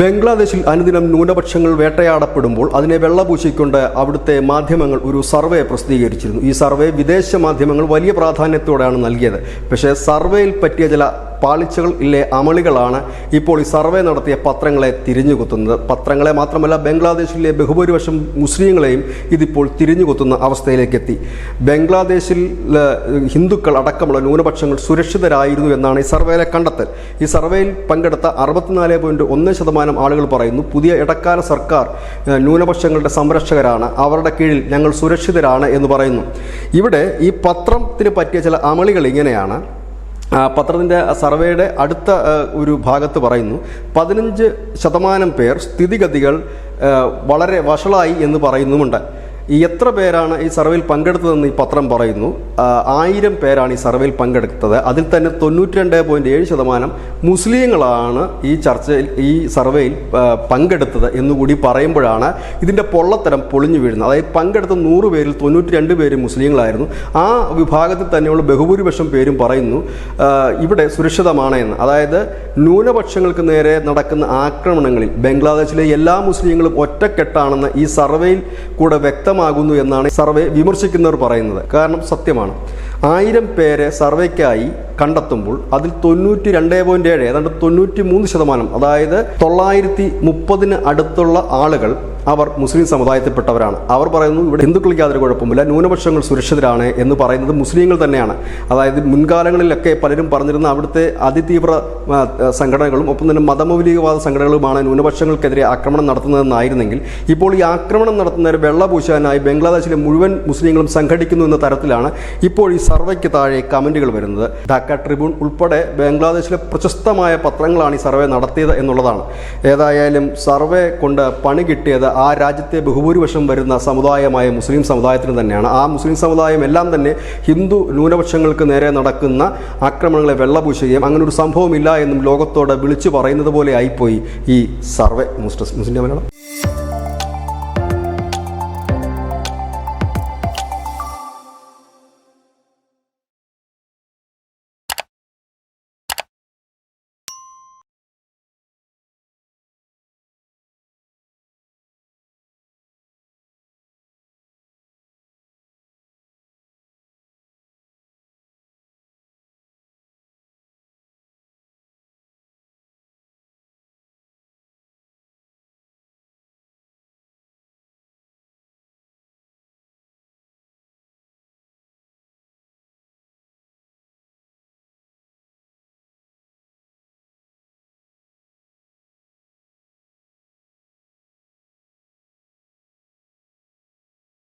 ബംഗ്ലാദേശിൽ അനുദിനം ന്യൂനപക്ഷങ്ങൾ വേട്ടയാടപ്പെടുമ്പോൾ അതിനെ വെള്ളപൂശിക്കൊണ്ട് അവിടുത്തെ മാധ്യമങ്ങൾ ഒരു സർവേ പ്രസിദ്ധീകരിച്ചിരുന്നു. ഈ സർവേ വിദേശ മാധ്യമങ്ങൾ വലിയ പ്രാധാന്യത്തോടെയാണ് നൽകിയത്. പക്ഷേ സർവേയിൽ പറ്റിയ ചില പാളിച്ചകൾ ഇല്ലേ അമളികളാണ്. ഇപ്പോൾ ഈ സർവേ നടത്തിയ പത്രങ്ങളെ തിരിഞ്ഞുകുത്തുന്നത്. പത്രങ്ങളെ മാത്രമല്ല ബംഗ്ലാദേശിലെ ബഹുഭൂരിപക്ഷം മുസ്ലിങ്ങളെയും ഇതിപ്പോൾ തിരിഞ്ഞുകുത്തുന്ന അവസ്ഥയിലേക്ക് എത്തി ബംഗ്ലാദേശിൽ ഹിന്ദുക്കൾ അടക്കമുള്ള ന്യൂനപക്ഷങ്ങൾ സുരക്ഷിതരായിരുന്നു എന്നാണ് ഈ സർവേയിലെ കണ്ടെത്തൽ. ഈ സർവേയിൽ പങ്കെടുത്ത അറുപത്തിനാല് പോയിന്റ് ഒന്ന് ശതമാനം ആളുകൾ പറയുന്നു പുതിയ ഇടക്കാല സർക്കാർ ന്യൂനപക്ഷങ്ങളുടെ സംരക്ഷകരാണ്. അവരുടെ കീഴിൽ ഞങ്ങൾ സുരക്ഷിതരാണ് എന്ന് പറയുന്നു. ഇവിടെ ഈ പത്രത്തിന് പറ്റിയ ചില അമളികൾ ഇങ്ങനെയാണ്. പത്രത്തിന്റെ സർവേയുടെ അടുത്ത ഒരു ഭാഗത്ത് പറയുന്നു പതിനഞ്ച് ശതമാനം പേർ സ്ഥിതിഗതികൾ വളരെ വഷളായി എന്ന് പറയുന്നുമുണ്ട്. ഈ എത്ര പേരാണ് ഈ സർവേയിൽ പങ്കെടുത്തതെന്ന് ഈ പത്രം പറയുന്നു. ആയിരം പേരാണ് ഈ സർവേയിൽ പങ്കെടുത്തത്. അതിൽ തന്നെ തൊണ്ണൂറ്റി രണ്ട് പോയിന്റ് ഏഴ് ശതമാനം മുസ്ലിങ്ങളാണ് ഈ ചർച്ചയിൽ ഈ സർവേയിൽ പങ്കെടുത്തത് എന്നുകൂടി പറയുമ്പോഴാണ് ഇതിന്റെ പൊള്ളത്തരം പൊളിഞ്ഞു വീഴുന്നത്. അതായത് പങ്കെടുത്ത നൂറ് പേരിൽ തൊണ്ണൂറ്റി രണ്ട് പേര് മുസ്ലിങ്ങളായിരുന്നു. ആ വിഭാഗത്തിൽ തന്നെയുള്ള ബഹുഭൂരിപക്ഷം പേരും പറയുന്നു ഇവിടെ സുരക്ഷിതമാണ് എന്ന്. അതായത് ന്യൂനപക്ഷങ്ങൾക്ക് നേരെ നടക്കുന്ന ആക്രമണങ്ങളിൽ ബംഗ്ലാദേശിലെ എല്ലാ മുസ്ലിങ്ങളും ഒറ്റക്കെട്ടാണെന്ന് ഈ സർവേയിൽ കൂടെ വ്യക്തമാകുന്നു എന്നാണ് സർവേ വിമർശിക്കുന്നവർ പറയുന്നത്. കാരണം സത്യമാണ്. ആയിരം പേരെ സർവേക്കായി കണ്ടെത്തുമ്പോൾ അതിൽ തൊണ്ണൂറ്റി രണ്ട് പോയിന്റ് ഏഴ് ഏതാണ്ട് തൊണ്ണൂറ്റി മൂന്ന് ശതമാനം അതായത് തൊള്ളായിരത്തി മുപ്പതിന് അടുത്തുള്ള ആളുകൾ അവർ മുസ്ലിം സമുദായത്തിൽപ്പെട്ടവരാണ്. അവർ പറയുന്നു ഇവിടെ ഹിന്ദുക്കൾക്ക് യാതൊരു കുഴപ്പമില്ല ന്യൂനപക്ഷങ്ങൾ സുരക്ഷിതരാണ് എന്ന് പറയുന്നത് മുസ്ലിങ്ങൾ തന്നെയാണ്. അതായത് മുൻകാലങ്ങളിലൊക്കെ പലരും പറഞ്ഞിരുന്ന അവിടുത്തെ അതിതീവ്ര സംഘടനകളും ഒപ്പം തന്നെ മതമൗലികവാദ സംഘടനകളുമാണ് ന്യൂനപക്ഷങ്ങൾക്കെതിരെ ആക്രമണം നടത്തുന്നതെന്നായിരുന്നെങ്കിൽ ഇപ്പോൾ ഈ ആക്രമണം നടത്തുന്നവരെ വെള്ളപൂശാനായി ബംഗ്ലാദേശിലെ മുഴുവൻ മുസ്ലിങ്ങളും സംഘടിക്കുന്നു എന്ന തരത്തിലാണ് ഇപ്പോൾ ഈ സർവേക്ക് താഴെ കമന്റുകൾ വരുന്നത്. ധാക്ക ട്രിബ്യൂൺ ഉൾപ്പെടെ ബംഗ്ലാദേശിലെ പ്രശസ്തമായ പത്രങ്ങളാണ് ഈ സർവേ നടത്തിയത് എന്നുള്ളതാണ്. ഏതായാലും സർവേ കൊണ്ട് പണി കിട്ടിയത് ആ രാജ്യത്തെ ബഹുഭൂരിപക്ഷം വരുന്ന സമുദായമായ മുസ്ലിം സമുദായത്തിന് തന്നെയാണ്. ആ മുസ്ലിം സമുദായം എല്ലാം തന്നെ ഹിന്ദു ന്യൂനപക്ഷങ്ങൾക്ക് നേരെ നടക്കുന്ന ആക്രമണങ്ങളെ വെള്ളപൂശുകയും അങ്ങനെ ഒരു സംഭവമില്ല എന്നും ലോകത്തോട് വിളിച്ചു പറയുന്നത് പോലെ ആയിപ്പോയി ഈ സർവേ. മുസ്ലിം മുസ്ലിം മലയാളം